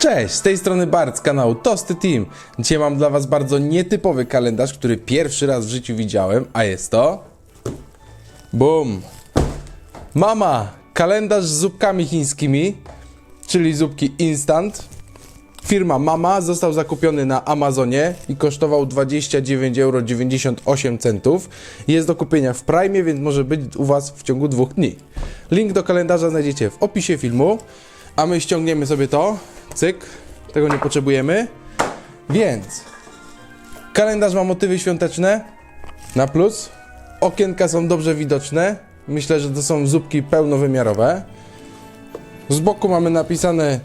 Cześć, z tej strony Bart z kanału Tosty Team. Dzisiaj mam dla Was bardzo nietypowy kalendarz, który pierwszy raz w życiu widziałem, a jest to... Bum! Mama! Kalendarz z zupkami chińskimi, czyli zupki instant. Firma Mama został zakupiony na Amazonie i kosztował 29,98 euro. Jest do kupienia w Prime, więc może być u Was w ciągu dwóch dni. Link do kalendarza znajdziecie w opisie filmu, a my ściągniemy sobie to. Cyk, tego nie potrzebujemy. Więc kalendarz ma motywy świąteczne na plus. Okienka są dobrze widoczne. Myślę, że to są zupki pełnowymiarowe. Z boku mamy napisane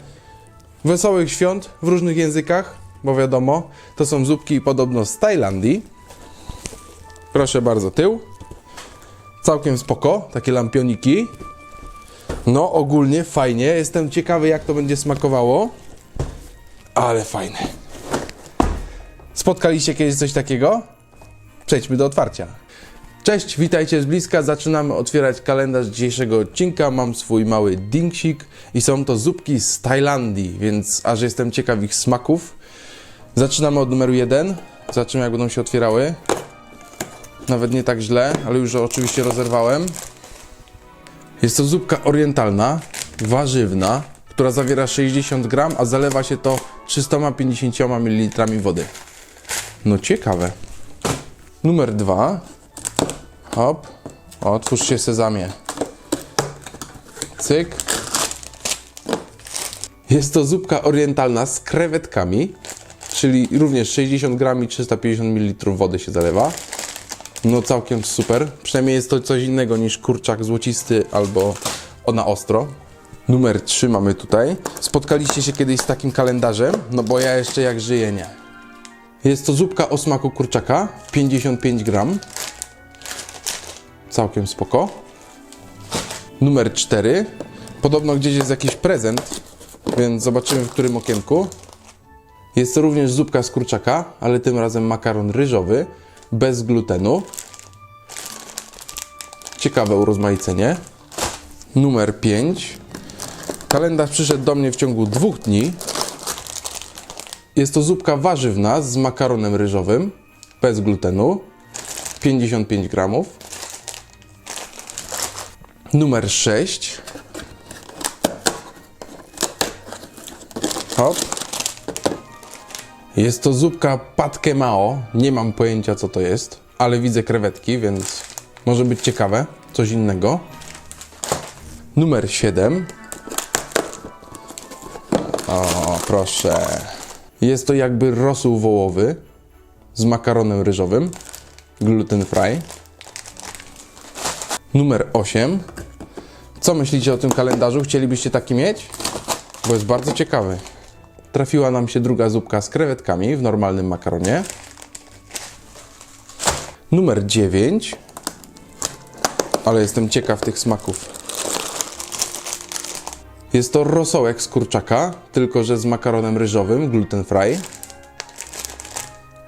Wesołych świąt w różnych językach, bo wiadomo, to są zupki podobno z Tajlandii. Proszę bardzo, tył. Całkiem spoko, takie lampioniki. No, ogólnie fajnie. Jestem ciekawy, jak to będzie smakowało. Ale fajne. Spotkaliście kiedyś coś takiego? Przejdźmy do otwarcia. Cześć, witajcie z bliska. Zaczynamy otwierać kalendarz dzisiejszego odcinka. Mam swój mały dingsik i są to zupki z Tajlandii, więc aż jestem ciekaw ich smaków. Zaczynamy od numeru 1. Zobaczymy, jak będą się otwierały. Nawet nie tak źle, ale już oczywiście rozerwałem. Jest to zupka orientalna, warzywna, która zawiera 60 gram, a zalewa się to 350 ml wody. No ciekawe. Numer 2. Hop. Otwórz się sezamie. Cyk. Jest to zupka orientalna z krewetkami, czyli również 60 gram i 350 ml wody się zalewa. No całkiem super. Przynajmniej jest to coś innego niż kurczak złocisty albo na ostro. Numer 3 mamy tutaj. Spotkaliście się kiedyś z takim kalendarzem? No bo ja jeszcze jak żyję nie. Jest to zupka o smaku kurczaka, 55 gram. Całkiem spoko. Numer 4. Podobno gdzieś jest jakiś prezent, więc zobaczymy w którym okienku. Jest to również zupka z kurczaka, ale tym razem makaron ryżowy, bez glutenu. Ciekawe urozmaicenie. Numer 5. Kalendarz przyszedł do mnie w ciągu dwóch dni. Jest to zupka warzywna z makaronem ryżowym, bez glutenu. 55 gramów. Numer 6. Hop. Jest to zupka patke mao. Nie mam pojęcia co to jest, ale widzę krewetki, więc może być ciekawe. Coś innego. Numer 7. O, proszę. Jest to jakby rosół wołowy z makaronem ryżowym. Gluten fry. Numer 8. Co myślicie o tym kalendarzu? Chcielibyście taki mieć? Bo jest bardzo ciekawy. Trafiła nam się druga zupka z krewetkami w normalnym makaronie. Numer 9. Ale jestem ciekaw tych smaków. Jest to rosołek z kurczaka, tylko że z makaronem ryżowym, gluten fry.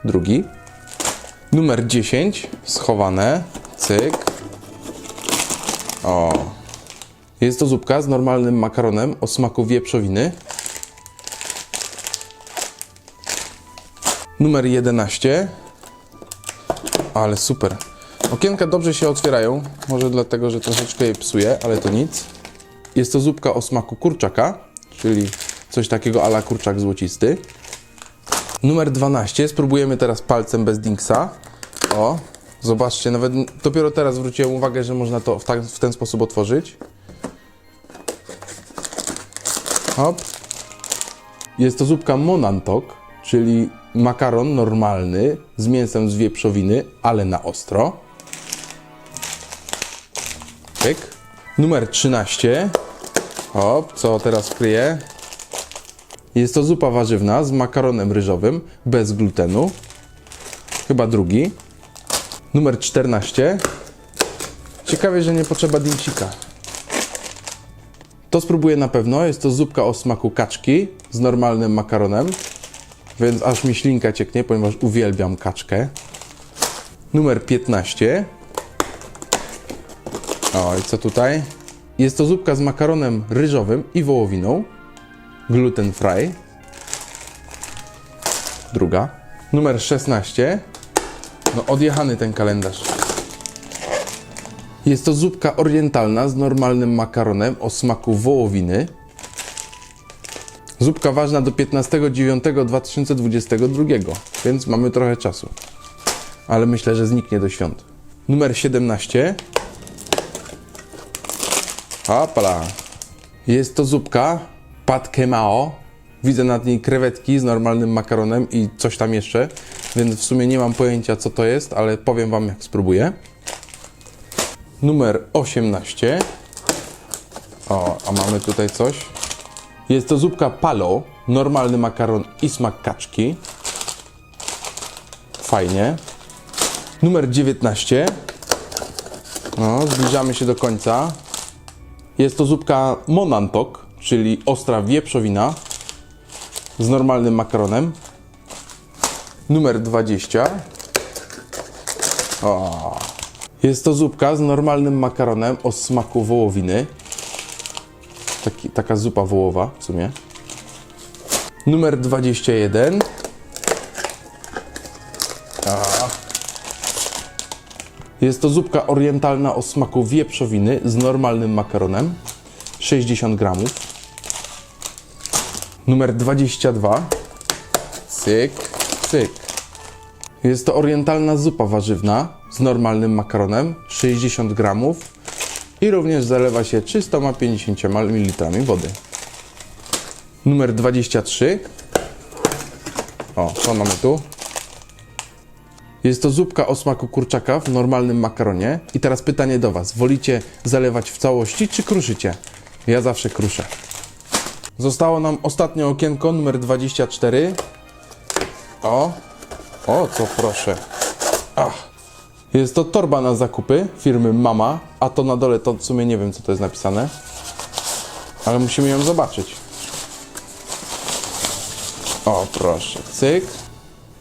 Drugi. Numer 10. Schowane. Cyk. O. Jest to zupka z normalnym makaronem o smaku wieprzowiny. Numer 11. Ale super. Okienka dobrze się otwierają. Może dlatego, że troszeczkę je psuje, ale to nic. Jest to zupka o smaku kurczaka, czyli coś takiego ala kurczak złocisty. Numer 12. Spróbujemy teraz palcem bez dingsa. O, zobaczcie, nawet dopiero teraz zwróciłem uwagę, że można to w, tak, w ten sposób otworzyć. Hop. Jest to zupka monantok, czyli makaron normalny z mięsem z wieprzowiny, ale na ostro. Pyk. Numer 13. Hop, co teraz kryje? Jest to zupa warzywna z makaronem ryżowym, bez glutenu. Chyba drugi. Numer 14. Ciekawie, że nie potrzeba dincika. To spróbuję na pewno. Jest to zupka o smaku kaczki z normalnym makaronem. Więc aż mi ślinka cieknie, ponieważ uwielbiam kaczkę. Numer 15. O, i co tutaj? Jest to zupka z makaronem ryżowym i wołowiną. Gluten fry. druga. Numer 16. No odjechany ten kalendarz. Jest to zupka orientalna z normalnym makaronem o smaku wołowiny. Zupka ważna do 15.09.2022, więc mamy trochę czasu. Ale myślę, że zniknie do świąt. Numer 17. Hopla. Jest to zupka pad kemao. Widzę nad niej krewetki z normalnym makaronem i coś tam jeszcze, więc w sumie nie mam pojęcia co to jest, ale powiem wam jak spróbuję. Numer 18. O, a mamy tutaj coś. Jest to zupka palo, normalny makaron i smak kaczki. Fajnie. Numer 19. No, zbliżamy się do końca. Jest to zupka monantok, czyli ostra wieprzowina z normalnym makaronem. Numer 20. O. Jest to zupka z normalnym makaronem o smaku wołowiny. Taki, taka zupa wołowa w sumie. Numer 21. A. Jest to zupka orientalna o smaku wieprzowiny z normalnym makaronem. 60 gramów. Numer 22. Cyk, cyk. Jest to orientalna zupa warzywna z normalnym makaronem. 60 gramów. I również zalewa się 350 ml wody. Numer 23. O, co mamy tu? Jest to zupka o smaku kurczaka w normalnym makaronie. I teraz pytanie do Was. Wolicie zalewać w całości, czy kruszycie? Ja zawsze kruszę. Zostało nam ostatnie okienko, numer 24. O, o, co proszę. Ach. Jest to torba na zakupy firmy Mama, a to na dole to w sumie nie wiem, co to jest napisane. Ale musimy ją zobaczyć. O, proszę. Cyk.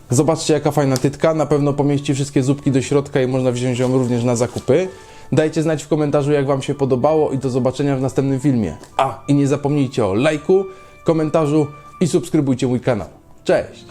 Zobaczcie, jaka fajna tytka. Na pewno pomieści wszystkie zupki do środka i można wziąć ją również na zakupy. Dajcie znać w komentarzu, jak Wam się podobało i do zobaczenia w następnym filmie. A, i nie zapomnijcie o lajku, komentarzu i subskrybujcie mój kanał. Cześć!